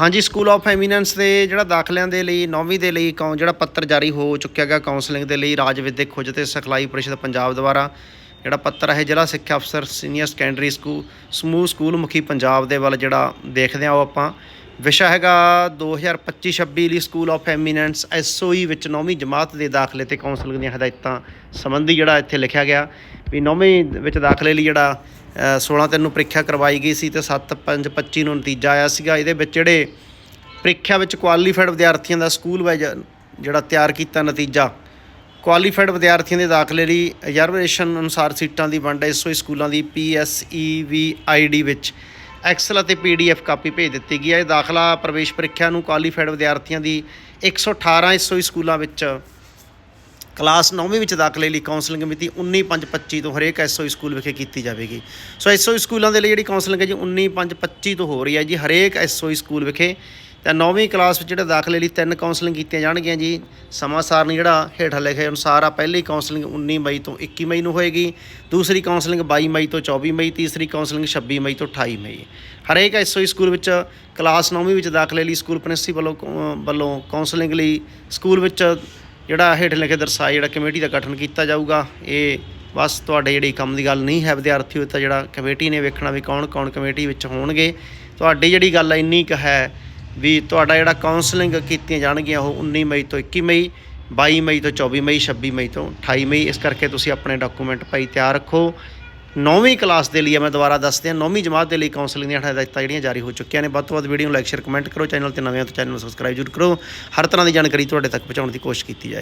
ਹਾਂਜੀ school of eminence ਦੇ ਜਿਹੜਾ ਦਾਖਲਿਆਂ ਦੇ ਲਈ 9ਵੀਂ ਦੇ ਲਈ ਕੌਂ, ਜਿਹੜਾ ਪੱਤਰ ਜਾਰੀ ਹੋ ਚੁੱਕਿਆ ਗਿਆ ਕਾਉਂਸਲਿੰਗ ਦੇ ਲਈ ਰਾਜ ਵਿਦਿਅਕ ਖੋਜ ਤੇ ਸਿਖਲਾਈ ਪਰਿਸ਼ਦ ਪੰਜਾਬ ਦੁਆਰਾ, ਜਿਹੜਾ ਪੱਤਰ ਹੈ ਜ਼ਿਲ੍ਹਾ ਸਿੱਖਿਆ ਅਫਸਰ ਸੀਨੀਅਰ ਸੈਕੰਡਰੀ ਸਕੂਲ ਸਮੂਹ ਸਕੂਲ ਮੁਖੀ ਪੰਜਾਬ ਦੇ ਵੱਲ ਜਿਹੜਾ ਦੇਖਦੇ ਹਾਂ ਉਹ ਆਪਾਂ। ਵਿਸ਼ਾ ਹੈਗਾ 2025-26 ਲਈ ਸਕੂਲ ਆਫ ਐਮੀਨੈਂਸ ਐਸਓਈ ਵਿੱਚ 9ਵੀਂ ਜਮਾਤ ਦੇ ਦਾਖਲੇ ਤੇ ਕਾਉਂਸਲਿੰਗ ਦੀਆਂ ਹਦਾਇਤਾਂ ਸੰਬੰਧੀ ਜਿਹੜਾ ਇੱਥੇ ਲਿਖਿਆ ਗਿਆ ਵੀ 9ਵੀਂ ਵਿੱਚ ਦਾਖਲੇ ਲਈ ਜਿਹੜਾ 16 ਤਿੰਨ ਨੂੰ ਪ੍ਰੀਖਿਆ ਕਰਵਾਈ ਗਈ ਸੀ ਤੇ 7 5 25 ਨੂੰ ਨਤੀਜਾ ਆਇਆ ਸੀਗਾ। ਇਹਦੇ ਵਿੱਚ ਜਿਹੜੇ ਪ੍ਰੀਖਿਆ ਵਿੱਚ ਕੁਆਲੀਫਾਈਡ ਵਿਦਿਆਰਥੀਆਂ ਦਾ ਸਕੂਲ ਵਾਈਜ਼ ਜਿਹੜਾ ਤਿਆਰ ਕੀਤਾ ਨਤੀਜਾ ਕੁਆਲੀਫਾਈਡ ਵਿਦਿਆਰਥੀਆਂ ਦੇ ਦਾਖਲੇ ਲਈ ਰਿਜ਼ਰਵੇਸ਼ਨ ਅਨੁਸਾਰ ਸੀਟਾਂ ਦੀ ਵੰਡ ਐਸਓਈ ਸਕੂਲਾਂ ਦੀ ਪੀਐਸਈਵੀਆਈਡੀ ਵਿੱਚ ਐਕਸਲ ਅਤੇ ਪੀਡੀਐਫ ਕਾਪੀ ਭੇਜ ਦਿੱਤੀ ਗਈ ਹੈ ਇਹ ਦਾਖਲਾ ਪ੍ਰਵੇਸ਼ ਪ੍ਰੀਖਿਆ ਨੂੰ ਕੁਆਲੀਫਾਈਡ ਵਿਦਿਆਰਥੀਆਂ ਦੀ 118 ਐਸਓਈ ਸਕੂਲਾਂ ਵਿੱਚ ਕਲਾਸ 9ਵੀਂ ਵਿੱਚ ਦਾਖਲੇ ਲਈ ਕਾਉਂਸਲਿੰਗ ਮਿਤੀ 19/5/25 ਤੋਂ ਹਰੇਕ ਐਸਓਈ ਸਕੂਲ ਵਿਖੇ ਕੀਤੀ ਜਾਵੇਗੀ। ਸੋ ਐਸਓਈ ਸਕੂਲਾਂ ਦੇ ਲਈ ਜਿਹੜੀ ਕਾਉਂਸਲਿੰਗ ਹੈ ਜੀ 19/5/25 ਤੋਂ ਹੋ ਰਹੀ ਹੈ ਜੀ, ਹਰੇਕ ਐਸਓਈ ਸਕੂਲ ਵਿਖੇ। ਤਾਂ 9ਵੀਂ ਕਲਾਸ ਵਿੱਚ ਜਿਹੜੇ ਦਾਖਲੇ ਲਈ ਤਿੰਨ ਕਾਉਂਸਲਿੰਗ ਕੀਤੀਆਂ ਜਾਣਗੀਆਂ ਜੀ ਸਮਾਂ ਸਾਰਣੀ ਜਿਹੜਾ ਹੇਠਾਂ ਲਿਖੇ ਅਨੁਸਾਰ ਆ, ਪਹਿਲੀ ਕਾਉਂਸਲਿੰਗ 19 ਮਈ ਤੋਂ 21 ਮਈ ਨੂੰ ਹੋਏਗੀ, ਦੂਸਰੀ ਕਾਉਂਸਲਿੰਗ 22 ਮਈ ਤੋਂ 24 ਮਈ, ਤੀਸਰੀ ਕਾਉਂਸਲਿੰਗ 26 ਮਈ ਤੋਂ 28 ਮਈ। ਹਰੇਕ ਐਸਓਈ ਸਕੂਲ ਵਿੱਚ ਕਲਾਸ 9ਵੀਂ ਵਿੱਚ ਦਾਖਲੇ ਲਈ ਸਕੂਲ ਪ੍ਰਿੰਸੀਪਲ ਵੱਲੋਂ ਕੌ- ਵੱਲੋਂ ਕਾਉਂਸਲਿੰਗ ਲਈ ਸਕੂਲ ਵਿੱਚ ਜਿਹੜਾ ਹੇਠ ਲਿਖੇ ਦਰਸਾਏ ਜਿਹੜਾ ਕਮੇਟੀ ਦਾ ਗਠਨ ਕੀਤਾ ਜਾਊਗਾ, ਇਹ ਬਸ ਤੁਹਾਡੇ ਜਿਹੜੀ ਕੰਮ ਦੀ ਗੱਲ ਨਹੀਂ ਹੈ ਵਿਦਿਆਰਥੀਓ ਤਾਂ ਜਿਹੜਾ ਕਮੇਟੀ ਨੇ ਵੇਖਣਾ ਵੀ ਕੌਣ ਕੌਣ ਕਮੇਟੀ ਵਿੱਚ ਹੋਣਗੇ। ਤੁਹਾਡੀ ਜਿਹੜੀ ਗੱਲ ਇੰਨੀ ਕੁ ਹੈ ਵੀ ਤੁਹਾਡਾ ਜਿਹੜਾ ਕਾਉਂਸਲਿੰਗ ਕੀਤੀਆਂ ਜਾਣਗੀਆਂ ਉਹ 19 ਮਈ ਤੋਂ 21 ਮਈ 22 ਮਈ ਤੋਂ 24 ਮਈ 26 ਮਈ ਤੋਂ 28 ਮਈ। ਇਸ ਕਰਕੇ ਤੁਸੀਂ ਆਪਣੇ ਡਾਕੂਮੈਂਟ ਭਾਈ ਤਿਆਰ ਰੱਖੋ। ਨੌਵੀਂ ਕਲਾਸ ਦੇ ਲਈ ਮੈਂ ਦੁਬਾਰਾ ਦੱਸ ਦਿਆਂ ਨੌਵੀਂ ਜਮਾਤ ਦੇ ਲਈ ਕਾਉਂਸਲਿੰਗ ਦੀਆਂ ਹਦਾਇਤਾਂ ਜਿਹੜੀਆਂ ਜਾਰੀ ਹੋ ਚੁੱਕੀਆਂ ਨੇ। ਵੱਧ ਤੋਂ ਵੱਧ ਵੀਡੀਓ ਨੂੰ ਲਾਈਕ ਸ਼ੇਅਰ ਕਮੈਂਟ ਕਰੋ ਚੈਨਲ ਤੇ ਨਵੇਂ ਹੋ ਤਾਂ ਚੈਨਲ ਨੂੰ ਸਬਸਕ੍ਰਾਈਬ ਜ਼ਰੂਰ ਕਰੋ। ਹਰ ਤਰ੍ਹਾਂ ਦੀ ਜਾਣਕਾਰੀ ਤੁਹਾਡੇ ਤੱਕ ਪਹੁੰਚਾਉਣ ਦੀ ਕੋਸ਼ਿਸ਼ ਕੀਤੀ ਜਾਏ